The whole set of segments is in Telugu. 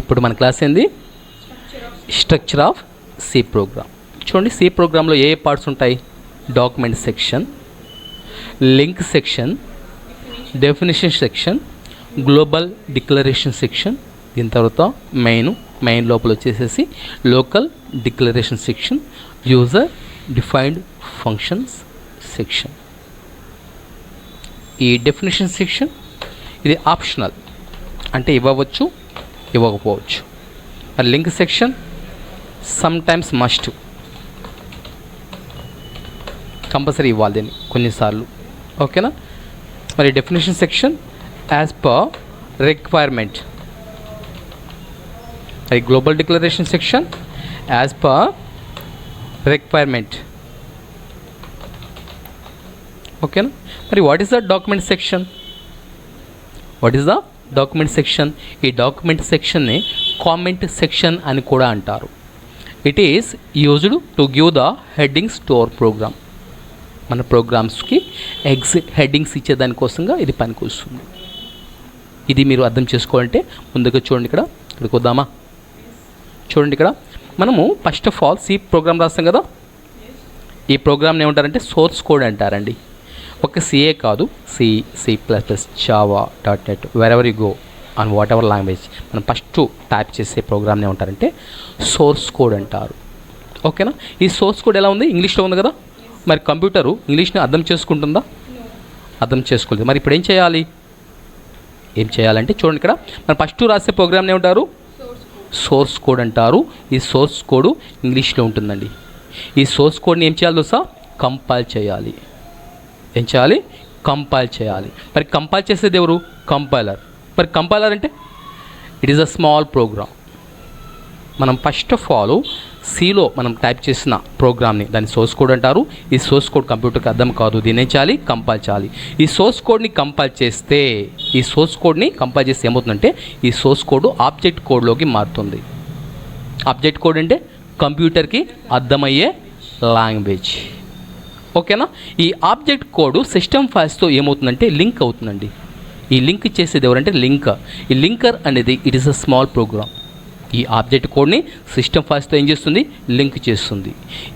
ఇప్పుడు మన క్లాస్ ఏంది? స్ట్రక్చర్ ఆఫ్ సి ప్రోగ్రామ్ చూడండి సి ప్రోగ్రాంలో ఏ ఏ పార్ట్స్ ఉంటాయి? Document section link section definition section global declaration section దీని తర్వాత మెయిన్ మెయిన్ లోపల వచ్చేసేసి local declaration section user defined functions section ఈ డెఫినేషన్ సెక్షన్ ఇది ఆప్షనల్ అంటే ఇవ్వవచ్చు ఇవ్వకపోవచ్చు. మరి link section sometimes must compulsory ఇవ్వాలి దీన్ని కొన్నిసార్లు. ఓకేనా? మరి definition section as per requirement మరి global declaration section as per requirement ఓకేనా? మరి what is the document section what is the document section ఈ డాక్యుమెంట్ సెక్షన్ని కామెంట్ సెక్షన్ అని కూడా అంటారు. It is used to give the headings to our program మన ప్రోగ్రామ్స్కి ఎగ్స్ హెడ్డింగ్స్ ఇచ్చేదానికోసంగా ఇది పనికొస్తుంది. ఇది మీరు అర్థం చేసుకోవాలంటే ముందుగా చూడండి ఇక్కడ. ఇక్కడికి వద్దామా? చూడండి ఇక్కడ. మనము first of all C program రాస్తాం కదా? ఈ ప్రోగ్రామ్ని ఏమంటారంటే సోర్స్ కోడ్ అంటారండి. ఒక సిఏ కాదు. C C plus plus Java dot net wherever you go on whatever language మనం ఫస్ట్ టైప్ చేసే ప్రోగ్రామ్ని ఏమంటారంటే సోర్స్ కోడ్ అంటారు. ఓకేనా ఈ సోర్స్ కోడ్ ఎలా ఉంది? ఇంగ్లీష్లో ఉంది కదా? మరి కంప్యూటరు ఇంగ్లీష్ని అర్థం చేసుకుంటుందా? అర్థం చేసుకోలేదు. మరి ఇప్పుడు ఏం చేయాలి? ఏం చేయాలంటే చూడండి ఇక్కడ. మనం ఫస్ట్ రాసే ప్రోగ్రామ్ని ఏమంటారు? సోర్స్ కోడ్ అంటారు. ఈ సోర్స్ కోడ్ ఇంగ్లీష్లో ఉంటుందండి. ఈ సోర్స్ కోడ్ని ఏం చేయాలి తెలుసా కంపైల్ చేయాలి. ఏం చేయాలి? కంపైల్ చేయాలి. మరి కంపైల్ చేసేది ఎవరు? కంపైలర్. మరి కంపైలర్ అంటే? It is a small program మనం ఫస్ట్ ఆఫ్ ఆల్ సిలో మనం టైప్ చేసిన ప్రోగ్రామ్ని దాన్ని సోర్స్ కోడ్ అంటారు. ఈ సోర్స్ కోడ్ కంప్యూటర్కి అర్థం కాదు. దీన్ని ఏం చేయాలి? కంపైల్ చేయాలి. ఈ సోర్స్ కోడ్ని కంపైల్ చేస్తే ఈ సోర్స్ కోడ్ని కంపైల్ చేస్తే ఏమవుతుందంటే ఈ సోర్స్ కోడ్ ఆబ్జెక్ట్ కోడ్లోకి మారుతుంది. ఆబ్జెక్ట్ కోడ్ అంటే కంప్యూటర్కి అర్థమయ్యే లాంగ్వేజ్. ఓకేనా? ఈ ఆబ్జెక్ట్ కోడ్ సిస్టమ్ ఫైల్స్తో ఏమవుతుందంటే లింక్ అవుతుందండి. ఈ లింక్ చేసేది ఎవరంటే లింకర్. ఈ లింకర్ అనేది it is a small program. ఈ ఆబ్జెక్ట్ కోడ్ని సిస్టమ్ ఫైల్స్తో ఏం చేస్తుంది? లింక్ చేస్తుంది.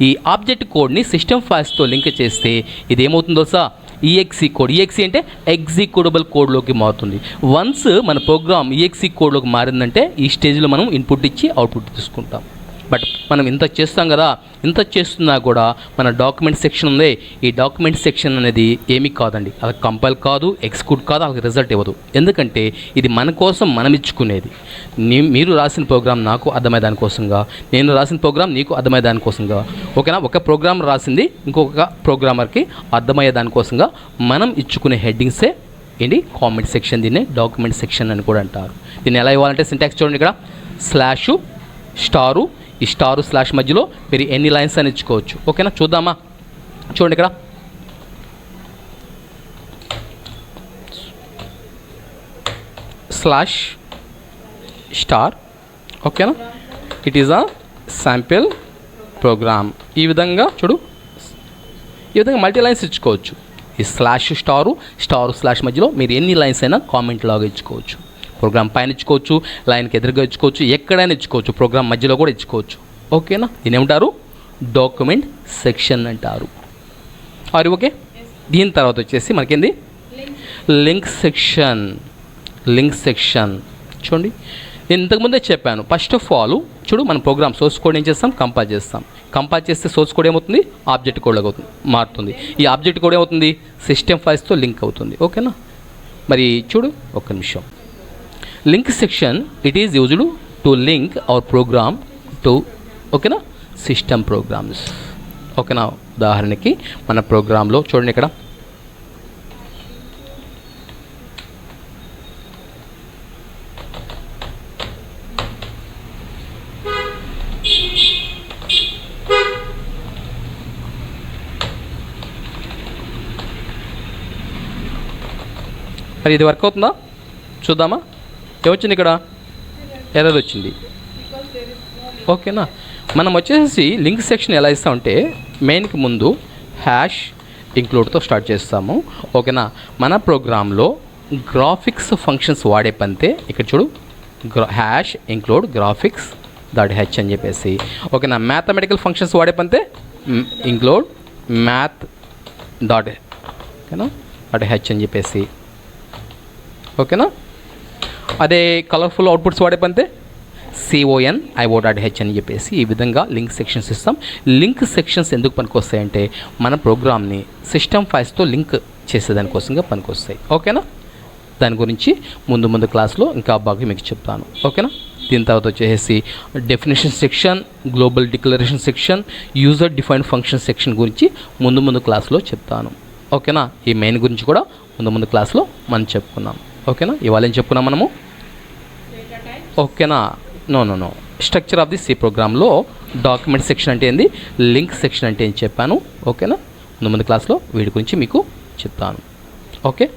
ఈ ఆబ్జెక్ట్ కోడ్ని సిస్టమ్ ఫైల్స్తో లింక్ చేస్తే ఇది ఏమవుతుందో సా ఈఎక్సీ కోడ్. ఈఎక్సీ అంటే ఎగ్జిక్యూటబుల్ కోడ్లోకి మారుతుంది. వన్స్ మన ప్రోగ్రామ్ ఈఎక్సీ కోడ్లోకి మారిందంటే ఈ స్టేజ్లో మనం ఇన్పుట్ ఇచ్చి అవుట్పుట్ తీసుకుంటాం. బట్ మనం ఇంత చేస్తాం కదా ఇంత చేస్తున్నా కూడా మన డాక్యుమెంట్ సెక్షన్ ఉంది. ఈ డాక్యుమెంట్ సెక్షన్ అనేది ఏమీ కాదండి. అది కంపైల్ కాదు ఎక్స్క్యూట్ కాదు అది రిజల్ట్ ఇవ్వదు. ఎందుకంటే ఇది మన కోసం మనం ఇచ్చుకునేది. మీరు రాసిన ప్రోగ్రామ్ నాకు అర్థమయ్యే దానికోసంగా నేను రాసిన ప్రోగ్రామ్ నీకు అర్థమయ్యే దానికోసంగా ఓకేనా? ఒక ప్రోగ్రామ్ రాసింది ఇంకొక ప్రోగ్రామర్కి అర్థమయ్యే దానికోసంగా మనం ఇచ్చుకునే హెడ్డింగ్సే ఏంటి? కామెంట్ సెక్షన్ దీన్ని డాక్యుమెంట్ సెక్షన్ అని కూడా అంటారు. దీన్ని ఎలా ఇవ్వాలంటే సింటాక్స్ చూడండి ఇక్కడ. స్లాషు స్టారు ఈ స్టారు స్లాష్ మధ్యలో మీరు ఎన్ని లైన్స్ అని ఇచ్చుకోవచ్చు. ఓకేనా చూద్దామా? చూడండి ఇక్కడ. స్లాష్ స్టార్ ఓకేనా it is a sample program ఈ విధంగా చూడు. ఈ విధంగా మల్టీ లైన్స్ ఇచ్చుకోవచ్చు. ఈ స్లాష్ స్టారు స్టారు స్లాష్ మధ్యలో మీరు ఎన్ని లైన్స్ అయినా కామెంట్ లాగా ఇచ్చుకోవచ్చు. ప్రోగ్రామ్ పైన ఇచ్చుకోవచ్చు లైన్కి ఎదురుగా ఇచ్చుకోవచ్చు ఎక్కడైనా ఇచ్చుకోవచ్చు ప్రోగ్రామ్ మధ్యలో కూడా ఇచ్చుకోవచ్చు. ఓకేనా? దీని ఏమంటారు డాక్యుమెంట్ సెక్షన్ అంటారు. ఆర్ ఓకే దీని తర్వాత వచ్చేసి మనకేంది? Link section. Link section. చూడండి. నేను ఇంతకుముందే చెప్పాను. ఫస్ట్ ఆఫ్ ఆల్ చూడు మన ప్రోగ్రామ్ సోర్స్ కోడ్ ఏం చేస్తాం? కంపైల్ చేస్తాం. కంపైల్ చేస్తే సోర్స్ కోడ్ ఏమవుతుంది? ఆబ్జెక్ట్ కోడ్ అవుతుంది మారుతుంది. ఈ ఆబ్జెక్ట్ కోడ్ ఏమవుతుంది? సిస్టమ్ ఫైల్స్తో లింక్ అవుతుంది. ఓకేనా? మరి చూడు ఒక్క నిమిషం. Link section it is used to link our program to ఓకేనా సిస్టమ్ ప్రోగ్రామ్స్ ఓకేనా ఉదాహరణకి మన ప్రోగ్రాంలో చూడండి ఇక్కడ. మరి ఇది వర్క్ అవుతుందా? చూద్దామా? ఏమొచ్చింది ఇక్కడ? ఎర్రర్ వచ్చింది ఓకేనా? మనం వచ్చేసి లింక్ సెక్షన్ ఎలా ఇస్తామంటే మెయిన్కి ముందు హ్యాష్ ఇంక్లూడ్తో స్టార్ట్ చేస్తాము. ఓకేనా? మన ప్రోగ్రాంలో గ్రాఫిక్స్ ఫంక్షన్స్ వాడే పంతే ఇక్కడ చూడు. గ్రా hash include graphics dot H అని చెప్పేసి. ఓకేనా? మ్యాథమెటికల్ ఫంక్షన్స్ వాడే పంతే ఇంక్లూడ్ మ్యాథ్ డాట్ ఓకేనా? డాట్ హెచ్ అని చెప్పేసి. ఓకేనా? అదే కలర్ఫుల్ అవుట్పుట్స్ వాడే పంతే C O N I O dot H అని చెప్పేసి ఈ విధంగా లింక్ సెక్షన్స్ ఇస్తాం. లింక్ సెక్షన్స్ ఎందుకు పనికొస్తాయంటే మన ప్రోగ్రామ్ని సిస్టమ్ ఫైల్స్తో లింక్ చేసేదానికోసంగా పనికొస్తాయి. ఓకేనా? దాని గురించి ముందు ముందు క్లాస్లో ఇంకా బాగా మీకు చెప్తాను. ఓకేనా? దీని తర్వాత వచ్చేసి definition section global declaration section user defined function section గురించి ముందు ముందు క్లాస్లో చెప్తాను. ఓకేనా? ఈ మెయిన్ గురించి కూడా ముందు ముందు క్లాస్లో మనం చెప్పుకున్నాం. ఓకేనా? ఇవాళ ఏం చెప్పుకున్నాం మనము? ఓకేనా? No no no. Structure of the C ప్రోగ్రామ్లో డాక్యుమెంట్ సెక్షన్ అంటే ఏంది? లింక్ సెక్షన్ అంటే ఏం చెప్పాను. ఓకేనా? ముందు ముందు క్లాస్లో వీడి గురించి మీకు చెప్తాను. ఓకే?